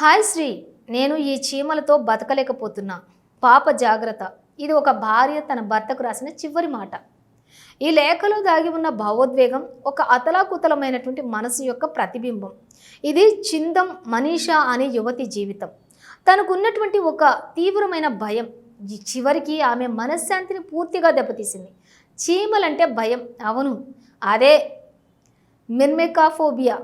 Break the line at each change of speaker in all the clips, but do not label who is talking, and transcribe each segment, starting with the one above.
Hi Shri నేను ఈ చీమలతో బతకలేకపోతున్నా. పాప జాగ్రత్త. ఇది ఒక భార్య తన భర్తకు రాసిన చివరి మాట. ఈ లేఖలో దాగి ఉన్న భావోద్వేగం ఒక అతలాకుతలమైనటువంటి మనసు యొక్క ప్రతిబింబం. ఇది చిందం మనీషా అనే యువతి జీవితం. తనకున్నటువంటి ఒక తీవ్రమైన భయం చివరికి ఆమె మనశ్శాంతిని పూర్తిగా దెబ్బతీసింది. చీమలంటే భయం. అవును. అదే మిర్మెకాఫోబియా.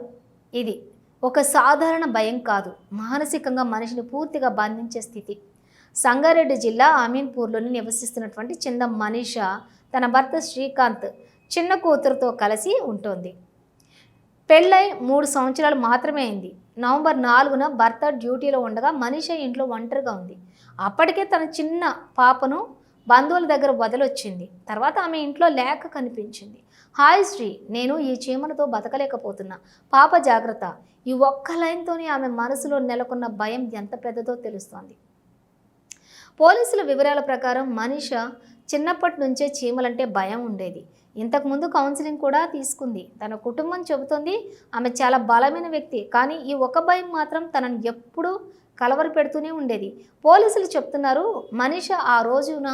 ఇది ఒక సాధారణ భయం కాదు. మానసికంగా మనిషిని పూర్తిగా బంధించే స్థితి. సంగారెడ్డి జిల్లా అమీన్పూర్లోని నివసిస్తున్నటువంటి చిన్న మనీష తన భర్త శ్రీకాంత్ చిన్న కూతురుతో కలిసి ఉంటుంది. పెళ్ళై మూడు సంవత్సరాలు మాత్రమే అయింది. నవంబర్ నాలుగున భర్త డ్యూటీలో ఉండగా మనీష ఇంట్లో ఒంటరిగా ఉంది. అప్పటికే తన చిన్న పాపను బంధువుల దగ్గర వదిలొచ్చింది. తర్వాత ఆమె ఇంట్లో లేక కనిపించింది. హాయ్ శ్రీ నేను ఈ చీమలతో బతకలేకపోతున్నా. పాప జాగ్రత్త. ఈ ఒక్క లైన్తోనే ఆమె మనసులో నెలకొన్న భయం ఎంత పెద్దదో తెలుస్తోంది. పోలీసుల వివరాల ప్రకారం మనిష చిన్నప్పటి నుంచే చీమలంటే భయం ఉండేది. ఇంతకుముందు కౌన్సిలింగ్ కూడా తీసుకుంది. తన కుటుంబం చెబుతోంది ఆమె చాలా బలమైన వ్యక్తి. కానీ ఈ ఒక భయం మాత్రం తనను ఎప్పుడూ కలవర పెడుతూనే ఉండేది. పోలీసులు చెప్తున్నారు మనిష ఆ రోజున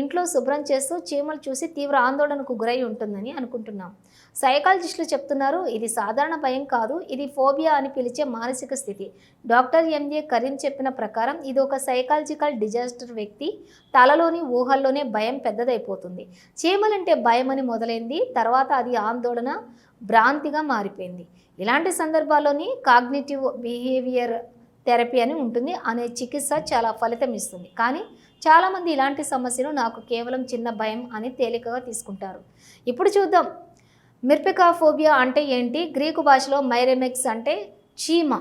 ఇంట్లో శుభ్రం చేస్తూ చీమలు చూసి తీవ్ర ఆందోళనకు గురై ఉంటుందని అనుకుంటున్నాం. సైకాలజిస్టులు చెప్తున్నారు ఇది సాధారణ భయం కాదు ఇది ఫోబియా అని పిలిచే మానసిక స్థితి. డాక్టర్ ఎంజే కరీం చెప్పిన ప్రకారం ఇది ఒక సైకాలజికల్ డిజాస్టర్ వ్యక్తి తలలోని ఊహల్లోనే భయం పెద్దదైపోతుంది. చీమలంటే భయం అని మొదలైంది తర్వాత అది ఆందోళన భ్రాంతిగా మారిపోయింది. ఇలాంటి సందర్భాల్లోని కాగ్నిటివ్ బిహేవియర్ థెరపీ అని ఉంటుంది. అనే చికిత్స చాలా ఫలితం ఇస్తుంది. కానీ చాలామంది ఇలాంటి సమస్యలు నాకు కేవలం చిన్న భయం అని తేలికగా తీసుకుంటారు. ఇప్పుడు చూద్దాం. మిర్పికాఫోబియా అంటే ఏంటి? గ్రీకు భాషలో మైరెమెక్స్ అంటే చీమ.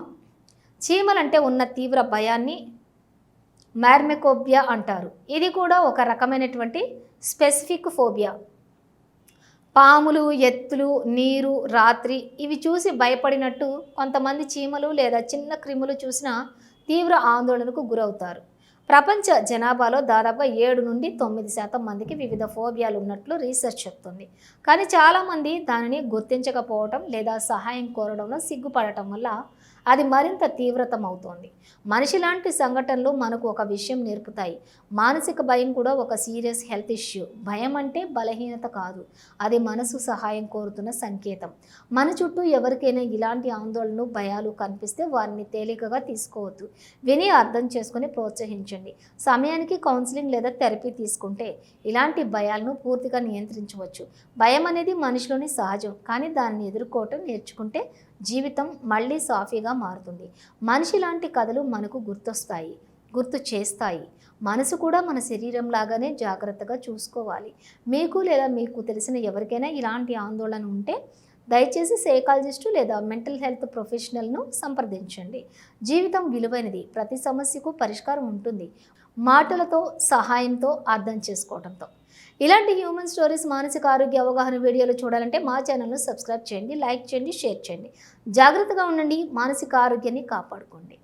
చీమలంటే ఉన్న తీవ్ర భయాన్ని మ్యార్మెకోబియా అంటారు. ఇది కూడా ఒక రకమైనటువంటి స్పెసిఫిక్ ఫోబియా. పాములు ఎత్తులు నీరు రాత్రి ఇవి చూసి భయపడినట్టు కొంతమంది చీమలు లేదా చిన్న క్రిములు చూసిన తీవ్ర ఆందోళనకు గురవుతారు. ప్రపంచ జనాభాలో దాదాపు ఏడు నుండి తొమ్మిది శాతం మందికి వివిధ ఫోబియాలు ఉన్నట్లు రీసెర్చ్ చెప్తుంది. కానీ చాలామంది దానిని గుర్తించకపోవటం లేదా సహాయం కోరడంలో సిగ్గుపడటం వల్ల అది మరింత తీవ్రతం అవుతోంది మనిషి లాంటి సంఘటనలు మనకు ఒక విషయం నేర్పుతాయి. మానసిక భయం కూడా ఒక సీరియస్ హెల్త్ ఇష్యూ. భయం అంటే బలహీనత కాదు. అది మనసు సహాయం కోరుతున్న సంకేతం. మన చుట్టూ ఎవరికైనా ఇలాంటి ఆందోళనలు భయాలు కనిపిస్తే వారిని తేలికగా తీసుకోవద్దు. విని అర్థం చేసుకుని ప్రోత్సహించండి. సమయానికి కౌన్సిలింగ్ లేదా థెరపీ తీసుకుంటే ఇలాంటి భయాలను పూర్తిగా నియంత్రించవచ్చు. భయం అనేది మనిషిలోని సహజం. కానీ దాన్ని ఎదుర్కోవటం నేర్చుకుంటే జీవితం మళ్ళీ సాఫీగా మారుతుంది. మనిషి లాంటి కథలు మనకు గుర్తొస్తాయి గుర్తు చేస్తాయి. మనసు కూడా మన శరీరం లాగానే జాగ్రత్తగా చూసుకోవాలి. మీకు లేదా మీకు తెలిసిన ఎవరికైనా ఇలాంటి ఆందోళన ఉంటే దయచేసి సైకాలజిస్టు లేదా మెంటల్ హెల్త్ ప్రొఫెషనల్ను సంప్రదించండి. జీవితం విలువైనది ప్రతి సమస్యకు పరిష్కారం ఉంటుంది. మాటలతో సహాయంతో అర్థం చేసుకోవడంతో ఇలాంటి హ్యూమన్ స్టోరీస్ మానసిక ఆరోగ్య అవగాహన వీడియోలు చూడాలంటే మా ఛానల్ను సబ్స్క్రైబ్ చేయండి లైక్ చేయండి షేర్ చేయండి. జాగ్రత్తగా ఉండండి మానసిక ఆరోగ్యాన్ని కాపాడుకోండి.